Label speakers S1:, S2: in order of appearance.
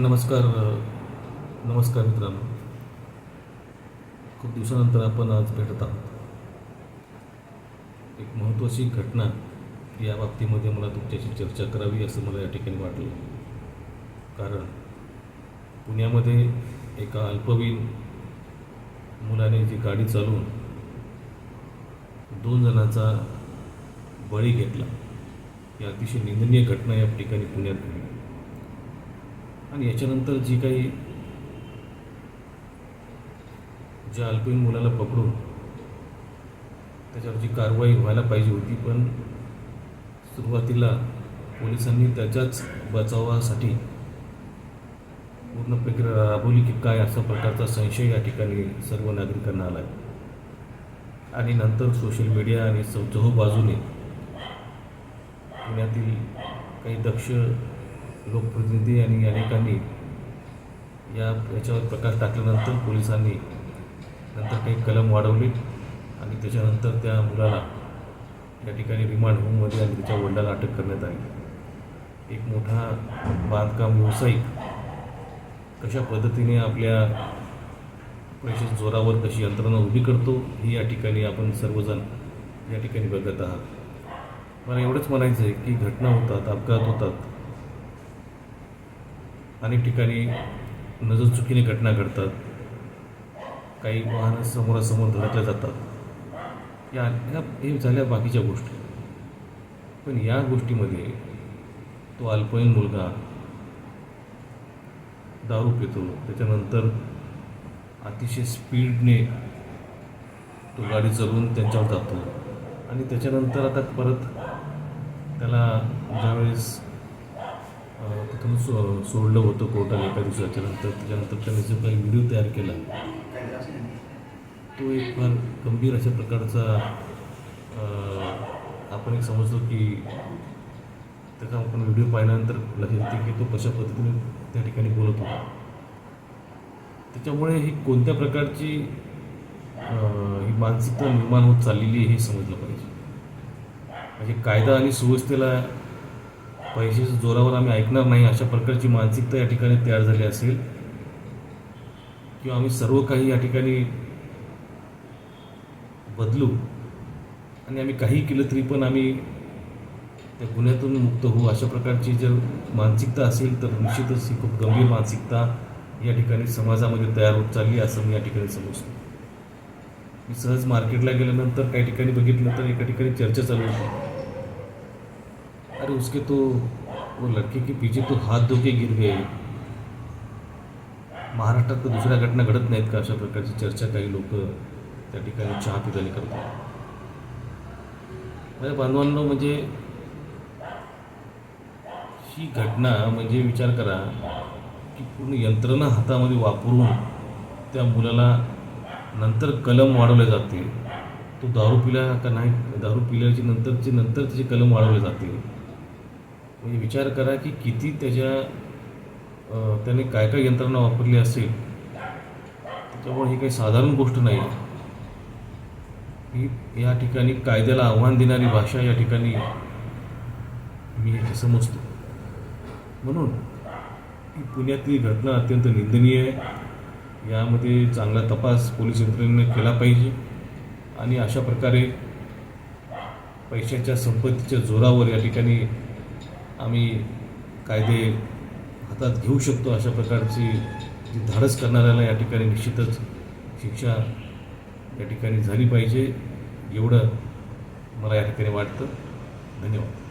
S1: नमस्कार नमस्कार मित्रांनो. खूप दिवसानंतर आपण आज भेटत आहोत. एक महत्त्वाची घटना या बाबतीमध्ये मला तुमच्याशी चर्चा करावी असं मला या ठिकाणी वाटलं. कारण पुण्यामध्ये एका अल्पवयीन मुलाने जी गाडी चालवून दोन जणांचा बळी घेतला. ही अतिशय निंदनीय घटना या ठिकाणी पुण्यात घडली. आणि याच्यानंतर जी काही ज्या अल्पीन मुलाला पकडून त्याच्यावर जी कारवाई व्हायला पाहिजे होती पण सुरुवातीला पोलिसांनी त्याच्याच बचावासाठी पूर्ण प्रक्रिया राबवली की काय असा प्रकारचा संशय या ठिकाणी सर्व नागरिकांना आला आहे आणि नंतर सोशल मीडिया आणि चौचहो बाजूने पुण्यातील काही दक्ष लोकप्रतिनिधी आणि अनेकांनी या याच्यावर प्रकाश टाकल्यानंतर पोलिसांनी नंतर काही कलम वाढवले आणि त्याच्यानंतर त्या मुलाला या ठिकाणी रिमांड होममध्ये आणि त्याच्या वडिलाला अटक करण्यात आली. एक मोठा बांधकाम व्यावसायिक कशा पद्धतीने आपल्या पैशाच्या जोरावर कशी यंत्रणा उभी करतो ही या ठिकाणी आपण सर्वजण या ठिकाणी बघत आहात. मला एवढंच म्हणायचं आहे की घटना होतात अपघात होतात अनेक ठिकाणी नजर चुकीने घटना घडतात. काही वाहनं समोरासमोर धडकल्या जातात. या ह्या हे झाल्या बाकीच्या गोष्टी. पण या गोष्टीमध्ये तो अल्पवयीन मुलगा दारू पितो. त्याच्यानंतर अतिशय स्पीडने तो गाडी चालवून त्यांच्यावर जातो. आणि त्याच्यानंतर आता परत त्याला ज्यावेळेस अं, तिथून सो सोडलं होतं कोर्टाला एका दिवसाच्या नंतर. त्याच्यानंतर त्याने जो काही व्हिडिओ तयार केला तो एक फार गंभीर अशा प्रकारचा आपण एक समजतो की त्याचा आपण व्हिडिओ पाहिल्यानंतर लक्षात येते की तो कशा पद्धतीने त्या ठिकाणी बोलत होता. त्याच्यामुळे ही कोणत्या प्रकारची ही मानसिकता निर्माण होत चाललेली आहे हे समजलं पाहिजे. म्हणजे कायदा आणि सुव्यवस्थेला पैशाच्या जोरावर आम्ही ऐकणार नाही. अशा प्रकारची मानसिकता या ठिकाणी तयार झाली असेल. किंवा आम्ही सर्व काही या ठिकाणी बदलू. आणि आम्ही काही केलं तरी पण आम्ही त्या गुन्ह्यातून मुक्त होऊ. अशा प्रकारची जर मानसिकता असेल तर निश्चितच ही खूप गंभीर मानसिकता या ठिकाणी समाजामध्ये तयार होत चालली असं मी या ठिकाणी समजतो. मी सहज मार्केटला गेल्यानंतर काही ठिकाणी बघितलं तर एका ठिकाणी चर्चा चालू होती. अरे उसके तो वो लड़के के पीछे तो हात धोके गिर गए। महाराष्ट्रात तर दुसऱ्या घटना घडत नाहीत का अशा प्रकारची चर्चा काही लोक त्या ठिकाणी चहा पितानी करतात माझ्या बांधवांनो म्हणजे ही घटना म्हणजे विचार करा की पूर्ण यंत्रणा हातामध्ये वापरून त्या मुलाला नंतर कलम वाढवले जाते. तो दारू पिला का नाही? दारू पिल्याची नंतरचे नंतर त्याचे कलम वाढवले जाते म्हणजे विचार करा की किती त्याच्या त्याने काय काय यंत्रणा वापरली असेल त्याच्यामुळे ही काही साधारण गोष्ट नाही ही या ठिकाणी कायद्याला आव्हान देणारी भाषा या ठिकाणी मी हे समजतो म्हणून ही पुण्यातली घटना अत्यंत निंदनीय आहे. यामध्ये चांगला तपास पोलीस यंत्रणेने केला पाहिजे आणि अशा प्रकारे पैशाच्या संपत्तीच्या जोरावर या ठिकाणी आम्ही कायदे हातात घेऊ शकतो अशा प्रकारची जी धाडस करणाऱ्याला या ठिकाणी निश्चितच शिक्षा या ठिकाणी झाली पाहिजे एवढं मला या ठिकाणी वाटतं. धन्यवाद.